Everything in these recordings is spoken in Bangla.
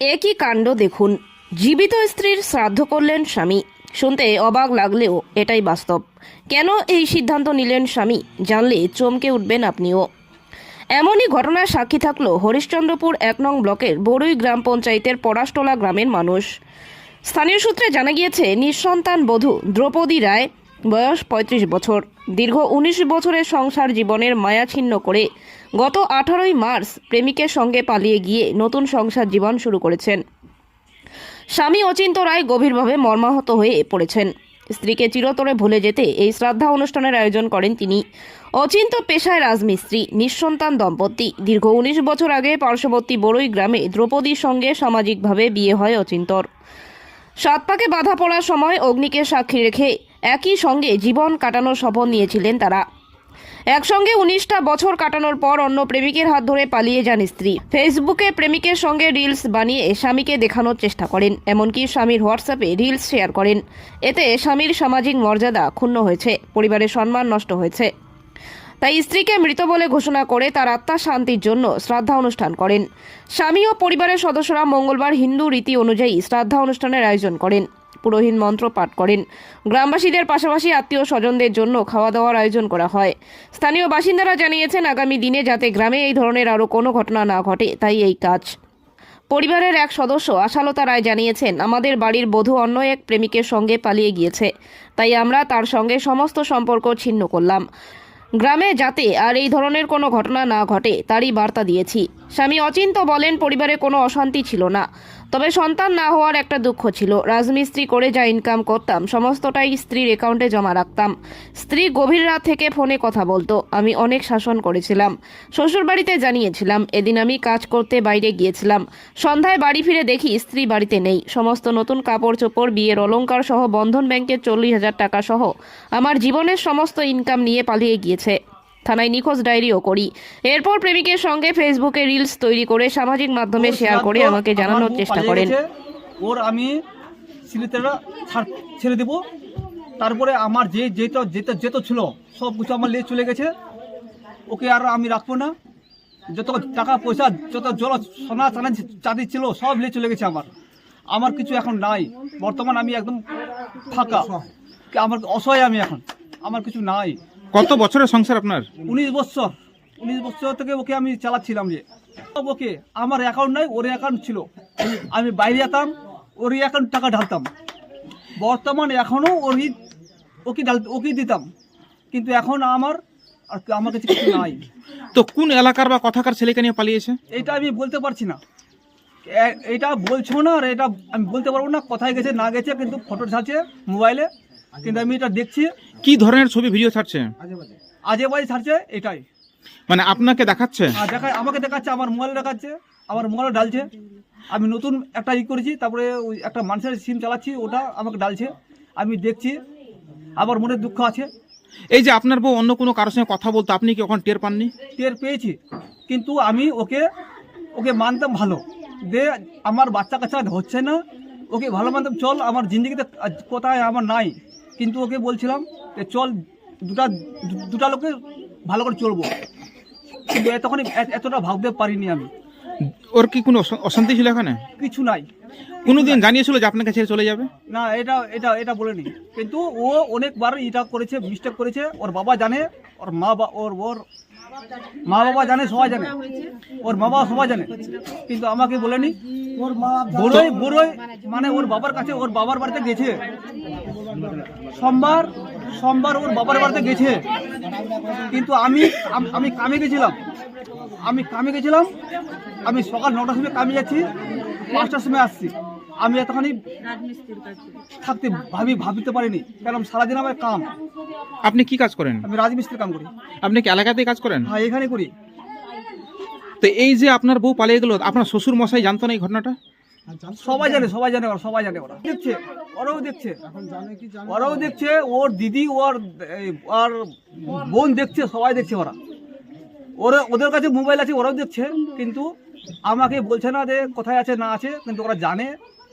একই কাণ্ড দেখুন। জীবিত স্ত্রীর শ্রাদ্ধ করলেন স্বামী। শুনতে অবাক লাগলেও এটাই বাস্তব। কেন এই সিদ্ধান্ত নিলেন স্বামী? জানলে চমকে উঠবেন আপনিও। এমনই ঘটনার সাক্ষী থাকল হরিশ্চন্দ্রপুর এক নং ব্লকের বড়ুই গ্রাম পঞ্চায়েতের পরাশটোলা গ্রামের মানুষ। স্থানীয় সূত্রে জানা গিয়েছে, নিঃসন্তান বধূ দ্রৌপদী রায় বয়স ৩৫ বছর। দীর্ঘ উনিশ বছরের সংসার জীবনের মায়া ছিন্ন করে গত আঠারোই মার্চ প্রেমিকের সঙ্গে পালিয়ে গিয়ে নতুন সংসার জীবন শুরু করেছেন। স্বামী অচিন্ত রায় গভীরভাবে মর্মাহত হয়ে পড়েছেন। স্ত্রীকে চিরতরে ভুলে যেতে এই শ্রাদ্ধা অনুষ্ঠানের আয়োজন করেন তিনি। অচিন্ত পেশায় রাজমিস্ত্রি, নিঃসন্তান দম্পতি। দীর্ঘ উনিশ বছর আগে পার্শ্ববর্তী বড়ই গ্রামে দ্রৌপদীর সঙ্গে সামাজিকভাবে বিয়ে হয় অচিন্তর। সাত পাকে বাধা পড়ার সময় অগ্নিকে সাক্ষী রেখে একই সঙ্গে জীবন কাটানোর শপথ নিয়েছিলেন তারা। একসঙ্গে উনিশটা বছর কাটানোর পর অন্য প্রেমিকের হাত ধরে পালিয়ে যান স্ত্রী। ফেসবুকে প্রেমিকের সঙ্গে রিলস বানিয়ে স্বামীকে দেখানোর চেষ্টা করেন, এমনকি স্বামীর হোয়াটসঅ্যাপে রিলস শেয়ার করেন। এতে স্বামীর সামাজিক মর্যাদা ক্ষুণ্ণ হয়েছে, পরিবারের সম্মান নষ্ট হয়েছে। তাই স্ত্রীকে মৃত বলে ঘোষণা করে তার আত্মা শান্তির জন্য শ্রাদ্ধা অনুষ্ঠান করেন। স্বামী ও পরিবারের সদস্যরা মঙ্গলবার হিন্দু রীতি অনুযায়ী শ্রাদ্ধা অনুষ্ঠানের আয়োজন করেন। পুরোহিত মন্ত্র পাঠ করেন। গ্রামবাসীদের পাশাপাশি আত্মীয় স্বজনদের জন্য খাওয়া দাওয়ার আয়োজন করা হয়। স্থানীয় বাসিন্দারা জানিয়েছেন, আগামী দিনে যাতে গ্রামে এই ধরনের আরও কোনো ঘটনা না ঘটে, তাই এই কাজ। পরিবারের এক সদস্য আশালতা রায় জানিয়েছেন, আমাদের বাড়ির বধূ অন্য এক প্রেমিকের সঙ্গে পালিয়ে গিয়েছে, তাই আমরা তার সঙ্গে সমস্ত সম্পর্ক ছিন্ন করলাম। গ্রামে যাতে আর এই ধরনের কোনো ঘটনা না ঘটে, তারই বার্তা দিয়েছি। স্বামী অচিন্ত বলেন, পরিবারে কোনো অশান্তি ছিল না। তবে সন্তান না হওয়ার একটা দুঃখ ছিল। রাজমিস্ত্রি করে যা ইনকাম করতাম, সমস্তটাই স্ত্রীর অ্যাকাউন্টে জমা রাখতাম। স্ত্রী গভীর রাত থেকে ফোনে কথা বলতো। আমি অনেক শাসন করেছিলাম। শ্বশুরবাড়িতে জানিয়েছিলাম, এদিন আমি কাজ করতে বাইরে গিয়েছিলাম। সন্ধ্যায় বাড়ি ফিরে দেখি স্ত্রী বাড়িতে নেই। সমস্ত নতুন কাপড় চোপড় বিয়ের অলংকার সহ বন্ধন ব্যাংকের চল্লিশ হাজার টাকা সহ আমার জীবনের সমস্ত ইনকাম নিয়ে পালিয়ে গিয়েছে। থানায় নিখোঁজ ডায়েরিও করি। এরপর প্রেমিকের সঙ্গে ফেসবুকে রিলস তৈরি করে সামাজিক মাধ্যমে শেয়ার করে আমাকে জানানোর চেষ্টা করেন। ওর আমি সিলিতেরা ছেড়ে দেবো। তারপরে আমার যে যেত যেত যেত ছিল সব কিছু আমার নিয়ে চলে গেছে। ওকে আর আমি রাখব না। যত টাকা পয়সা যত জল সোনা চানা চাঁদি ছিল সব নিয়ে চলে গেছে আমার। আমার কিছু এখন নাই। বর্তমান আমি একদম ফাঁকা। আমার অসহায় আমি এখন। আমার কিছু নাই। কত বছরের সংসার আপনার? উনিশ বছর। উনিশ বছর থেকে ওকে আমি চালাচ্ছিলাম যে। ওকে আমার অ্যাকাউন্ট নাই ওর অ্যাকাউন্ট ছিল। আমি বাইরে যেতাম ওর অ্যাকাউন্ট টাকা ঢালতাম। বর্তমান এখনও ওরই ওকে ঢাল ওকে দিতাম। কিন্তু এখন আমার আর আমার কাছে কিছু নাই। তো কোন এলাকার বা কথাকার ছেলেকে নিয়ে পালিয়েছে? এটা আমি বলতে পারছি না। এটা বলছো না আর এটা আমি বলতে পারব না। কোথায় গেছে না গেছে কিন্তু ফটো ছাড়ছে মোবাইলে। কিন্তু আমি এটা দেখছি। কি ধরনের ছবি ভিডিও ছাড়ছে? আজে বাজে। ছাড়ছে এটাই। মানে আপনাকে দেখাচ্ছে? আর দেখা আমাকে দেখাচ্ছে আমার মোবাইল দেখাচ্ছে আমার মোবাইল ডালছে। আমি নতুন একটা ই করেছি তারপরে ওই একটা মানুষের সিম চালাচ্ছি ওটা আমাকে ডালছে। আমি দেখছি আমার মনে দুঃখ আছে। এই যে আপনার বউ অন্য কোনো কারোর সঙ্গে কথা বলতো আপনি কি ওখানে টের পাননি? টের পেয়েছি কিন্তু আমি ওকে ওকে মানতাম ভালো। দে আমার বাচ্চা কাচ্চা হচ্ছে না ওকে ভালো মানতাম চল আমার জিন্দগিতে কোথায় আমার নাই। কিন্তু ওকে বলছিলাম যে চল দুটা দুটা লোকে ভালো করে চলবো। কিন্তু এতক্ষণ এতটা ভাবতে পারিনি আমি। ওর কি কোনো অশান্তি ছিল এখানে? কিছু নাই। কোনোদিন জানিয়েছিল যে আপনার কাছে চলে যাবে? না এটা এটা এটা বলেনি। কিন্তু ও অনেকবার এটা করেছে মিস্টেক করেছে। ওর বাবা জানে ওর মা বা ওর ওর মা বাবা জানে, সবাই জানে। ওর মা বাবা সবাই জানে। কিন্তু আমাকে বলেনি। ওর বড়ই বড়ই মানে ওর বাবার কাছে, ওর বাবার বাড়িতে গেছে। সোমবার সোমবার ওর বাবার বাড়িতে গেছে। কিন্তু আমি আমি কামে গেছিলাম। আমি কামে গেছিলাম। আমি সকাল নটার সময় কামে যাচ্ছি। পাঁচটার সময় আসছি। আমি এতখানি থাকতে ভাবি ভাবিতে পারিনি। কারণ সারাদিন আমার কাম। আপনি কি কাজ করেন? আমি রাজমিস্ত্রির কাম করি। আপনি কি এলাকাতেই কাজ করেন? হ্যাঁ এখানে করি। তো এই যে আপনার বউ পালিয়ে গেল আপনার শ্বশুর মশাই জানতো না এই ঘটনাটা? সবাই জানে সবাই জানে ওরা সবাই জানে ওরা। দেখছে ওরাও দেখছে। ওরাও দেখছে ওর দিদি ওর ওর বোন দেখছে সবাই দেখছে ওরা। ওরা ওদের কাছে মোবাইল আছে ওরাও দেখছে কিন্তু আমাকে বলছে না যে কোথায় আছে না আছে কিন্তু ওরা জানে।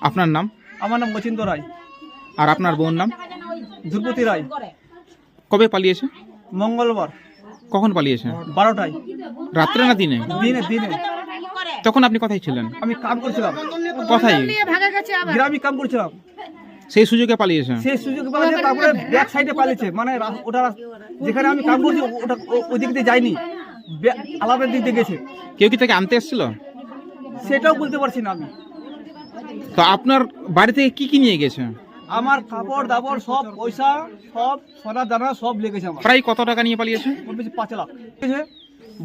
আপনার নাম? আমার নাম মচিন্দ রায়। আর আপনার বোন নাম? ধ্রুপতি রায়। কবে পালিয়েছে? মঙ্গলবার। কখন পালিয়েছে? বারোটায়। রাত্রে না দিনে? দিনে দিনে। তখন আপনি কোথায় ছিলেন? আমি কাম করছিলাম। কোথায়? গ্রামে কাম করছিলাম। সেই সুযোগে পালিয়েছে? সেই সুযোগে পালিয়েছে তারপরে ব্যাক সাইডে পালিয়েছে। মানে ওটা যেখানে আমি কাম করছি ওটা ও- ওই দিক দিয়ে যায়নি। ব্যাক- আলাদা দিক দিয়ে গেছে। কেউ কি তাকে আনতে এসেছিল? সেটাও বলতে পারছি না আমি। তো আপনার বাড়ি থেকে কি কি নিয়ে গেছে? আমার কাপড় দাপড় সব পয়সা সব সোনা দানা সব লেগেছে আমার। প্রায় কত টাকা নিয়ে পালিয়েছে? ওর বেশি পাঁচ লাখ। ঠিক আছে?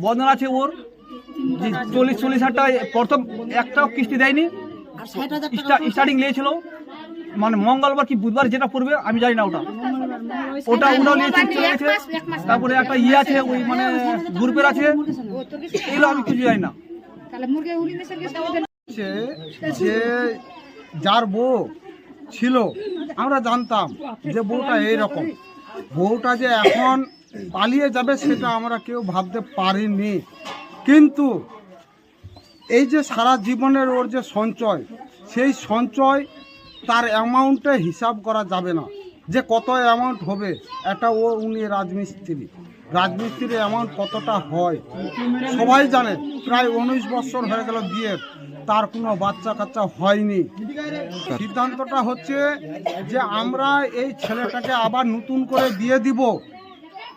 বন্ধন আছে ওর। যে চল্লিশ চল্লিশ হাজার টাকা প্রথম একটাও কিস্তি দেয়নি। স্টার্টিং নিয়েছিল। মানে মঙ্গলবার কি বুধবার যেটা পড়বে আমি জানি না ওটা। ওটা ওটাও নিয়েছে চলে গেছে। তারপরে একটা ইয়ে আছে ওই মানে গ্রুপের আছে। এগুলো আমি কিছু জানি না। হচ্ছে যে যার বউ ছিল, আমরা জানতাম যে বউটা এইরকম। বউটা যে এখন পালিয়ে যাবে সেটা আমরা কেউ ভাবতে পারিনি। কিন্তু এই যে সারা জীবনের ওর যে সঞ্চয়, সেই সঞ্চয় তার অ্যামাউন্টে হিসাব করা যাবে না। যে কত অ্যামাউন্ট হবে একটা ও, উনি রাজমিস্ত্রি। রাজমিস্ত্রির অ্যামাউন্ট কতটা হয়, সবাই জানে। প্রায় উনিশ বছর হয়ে গেল বিয়ের। তার কোনো বাচ্চা কাচ্চা হয়নি। সিদ্ধান্তটা হচ্ছে যে আমরা এই ছেলেটাকে আবার নতুন করে দিয়ে দিব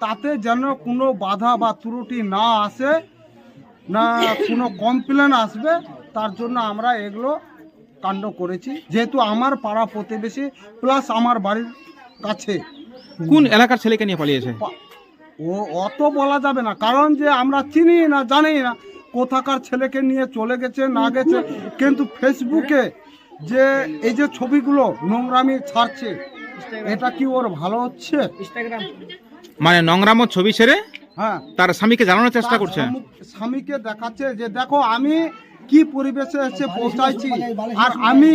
তাতে যেন কোনো বাধা বা ত্রুটি না আসে না কোনো কমপ্লেন আসবে তার জন্য আমরা এগুলো কাণ্ড করেছি। যেহেতু আমার পাড়া প্রতিবেশী প্লাস আমার বাড়ির কাছে। কোন এলাকার ছেলেকে নিয়ে পালিয়েছে? ও অত বলা যাবে না কারণ যে আমরা চিনি না জানি না। কোথাকার ছেলেকে নিয়ে চলে গেছে না গেছে কিন্তু ফেসবুকে যে এই যে ছবিগুলো নোংরামি ছাড়ছে এটা কি ওর ভালো হচ্ছে? মানে নোংরামো ছবি ছেড়ে হ্যাঁ। তার স্বামীকে জানানোর চেষ্টা করছে? স্বামীকে দেখাচ্ছে যে দেখো আমি কি পরিবেশে এসে পৌঁছাইছি আর আমি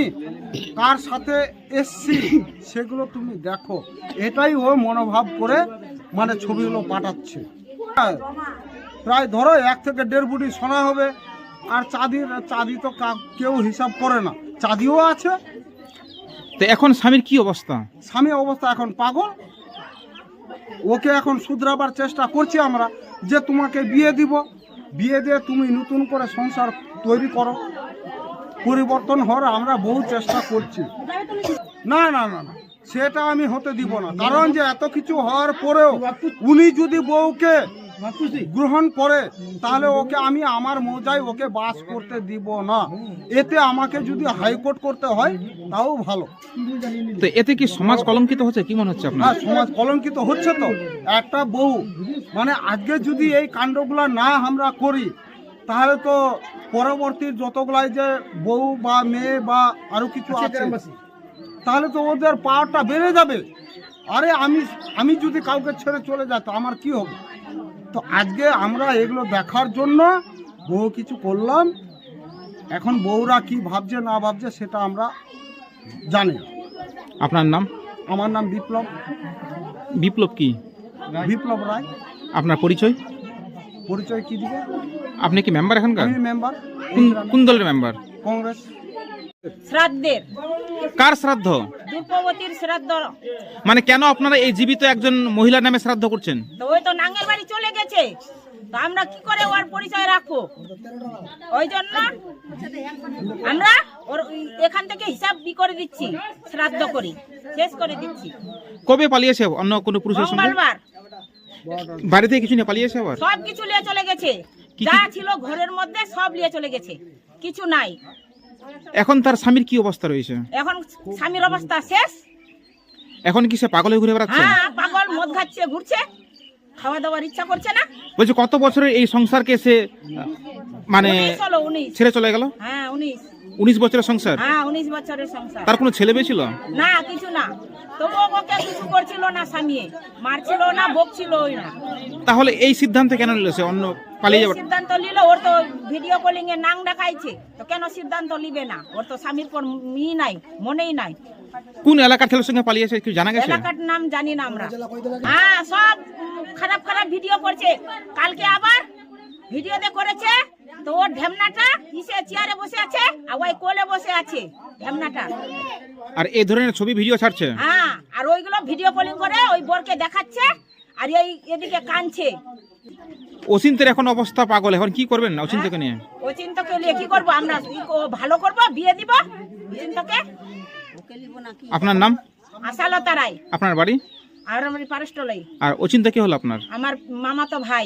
কার সাথে এসছি সেগুলো তুমি দেখো। এটাই ও মনোভাব করে মানে ছবিগুলো পাঠাচ্ছে। হ্যাঁ, প্রায় ধরো এক থেকে দেড় বুটি সোনা হবে। আর চাঁদির চাঁদি তো কেউ হিসাব করে না। চাঁদিও আছে। তো এখন স্বামীর কি অবস্থা? স্বামী অবস্থা এখন পাগল। ওকে এখন শুধরাবার চেষ্টা করছি আমরা যে তোমাকে বিয়ে দিব। বিয়ে দিয়ে তুমি নতুন করে সংসার তৈরি করো। পরিবর্তন হওয়ার আমরা বহু চেষ্টা করছি। না না না না। সেটা আমি হতে দিব না। কারণ যে এত কিছু হওয়ার পরেও উনি যদি বউকে গ্রহণ করে তাহলে ওকে আমি আমার মজায় ওকে বাস করতে দিব না। এতে আমাকে যদি হাইকোর্ট করতে হয় তাও ভালো। তো এতে কি সমাজ কলঙ্কিত হচ্ছে? কি মনে হচ্ছে আপনার? হ্যাঁ সমাজ কলঙ্কিত হচ্ছে তো। একটা বউ মানে আজকে যদি এই কাণ্ডগুলো না আমরা করি তাহলে তো পরবর্তী যতগুলাই যে বউ বা মেয়ে বা আরও কিছু আছে তাহলে তো ওদের পাওয়ারটা বেড়ে যাবে। আরে আমি আমি যদি কাউকে ছেড়ে চলে যাই তো আমার কি হবে? তো আজকে আমরা এগুলো দেখার জন্য বহু কিছু করলাম। এখন বউরা কি ভাবছে না ভাবছে সেটা আমরা জানি আপনার নাম? আমার নাম বিপ্লব। বিপ্লব কি? বিপ্লব রায়। আপনার পরিচয়? পরিচয় কি দিবে? আপনি কি মেম্বার এখানকার? আমি মেম্বার কোন কোন দলের মেম্বার কংগ্রেস। শ্রাদ্ধের। কার শ্রাদ্ধ? দ্রৌপদীর শ্রাদ্ধ। মানে কেন আপনারা এই জীবিত একজন মহিলার নামে শ্রাদ্ধ করছেন? তো ওই তো নাঙ্গের বাড়ি চলে গেছে। তো আমরা কি করে ওর পরিচয় রাখব? ওই জন্য আমরা ওর এখান থেকে হিসাব বি করে দিচ্ছি শ্রাদ্ধ করি শেষ করে দিচ্ছি। কবে পালিয়েছে অন্য কোনো পুরুষের সঙ্গে? মঙ্গলবার। বাড়ি থেকে কিছু নিয়ে পালিয়েছে আবার? সব কিছু নিয়ে চলে গেছে। যা ছিল ঘরের মধ্যে সব নিয়ে চলে গেছে। কিছু নাই। এখন তার স্বামীর কি অবস্থা রয়েছে? এখন স্বামীর অবস্থা শেষ। এখন কি সে পাগল ঘুরে বেড়াচ্ছে? হ্যাঁ পাগল মদ খাচ্ছে ঘুরছে। খাওয়া দাওয়ার ইচ্ছা করছে না। বলছে কত বছরের এই সংসারকে সে মানে ছেড়ে চলে গেল? হ্যাঁ উনিশ। উনিশ বছরের সংসার? হ্যাঁ উনিশ বছরের সংসার। তার কোনো ছেলে মেয়ে ছিল? না কিছু না। তবুও ওকে কিছু করছিল না স্বামী। মারছিল না বকছিল না। তাহলে এই সিদ্ধান্তে কেন নিল সে? অন্য পালিয়ে সিদ্ধান্ত নিল ওর তো ভিডিও কলিং এ নাং দেখাইছে। তো কেন সিদ্ধান্ত নিবে না? ওর তো স্বামীর পর মি নাই মনেই নাই। কোন এলাকার ছেলের সঙ্গে পালিয়েছে কি জানা গেছে? এলাকার নাম জানি না আমরা। হ্যাঁ সব খারাপ খারাপ ভিডিও করছে। কালকে আবার ভিডিওতে করেছে তো ওর ঢেমনাটা কিসে? চেয়ারে বসে আছে আর ওই কোলে বসে আছে ঢেমনাটা। আর এই ধরনের ছবি ভিডিও ছাড়ছে? হ্যাঁ আর ওইগুলো ভিডিও কলিং করে ওই বোরকে দেখাচ্ছে আর এই এদিকে কানছে অচিন্তের এখন অবস্থা পাগল এখন কি করবেন অচিন্তকে নিয়ে? অচিন্তকে নিয়ে কি করব আমরা? ভালো করব? বিয়ে দিব? অচিন্তকে আপনার নাম? আশালতা রায়। আপনার বাড়ি? আর আমার পারস্টলাই। আর অচিন্তা কি হলো আপনার? আমার মামা তো ভাই।